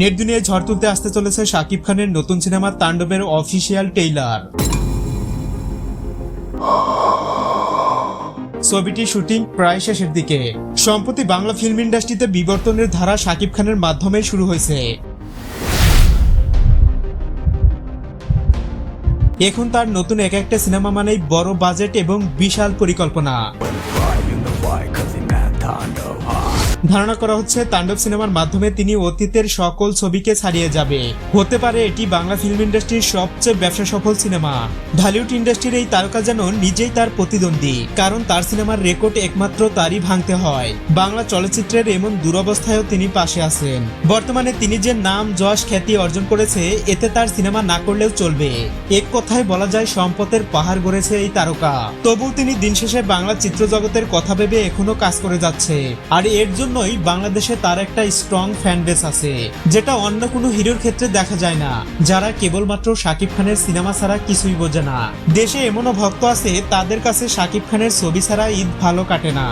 Net দুনিয়ায় ঝড় তুলতে আসতে চলেছে শাকিব খানের নতুন সিনেমা তাণ্ডবের অফিসিয়াল টেইলার। ছবিটি শুটিং প্রায় শেষের দিকে। সম্প্রতি বাংলা ফিল্ম ইন্ডাস্ট্রিতে বিবর্তনের ধারা শাকিব খানের মাধ্যমে শুরু হয়েছে। এখন তার নতুন এক একটা সিনেমা মানেই বড় বাজেট এবং বিশাল পরিকল্পনা। ধারণা করা হচ্ছে তাণ্ডব সিনেমার মাধ্যমে তিনি অতীতের সকল ছবিকে ছাড়িয়ে যাবে। হতে পারে এটি বাংলা ফিল্ম ইন্ডাস্ট্রির সবচেয়ে ব্যবসা সফল সিনেমা। ঢালিউড ইন্ডাস্ট্রির এই তারকা যেন নিজেই তার প্রতিদ্বন্দ্বী, কারণ তার সিনেমার রেকর্ড একমাত্র তারই ভাঙতে হয়। বাংলা চলচ্চিত্রের এমন দুরবস্থায়ও তিনি পাশে আছেন। বর্তমানে তিনি যে নাম যশ খ্যাতি অর্জন করেছে, এতে তার সিনেমা না করলেও চলবে। এক কথায় বলা যায়, সম্পদের পাহাড় গড়েছে এই তারকা। তবু তিনি দিন শেষে বাংলা চিত্র জগতের কথা ভেবে এখনও কাজ করে যাচ্ছে। আর এর জন্যই বাংলাদেশে তার একটা স্ট্রং ফ্যান বেস আছে, যেটা অন্য কোনো হিরোর ক্ষেত্রে দেখা যায় না, যারা কেবলমাত্র শাকিব খানের সিনেমা ছাড়া কিছুই বোঝে না। দেশে এমনও ভক্ত আছে, তাদের কাছে শাকিব খানের ছবি ছাড়া ঈদ ভালো কাটে না।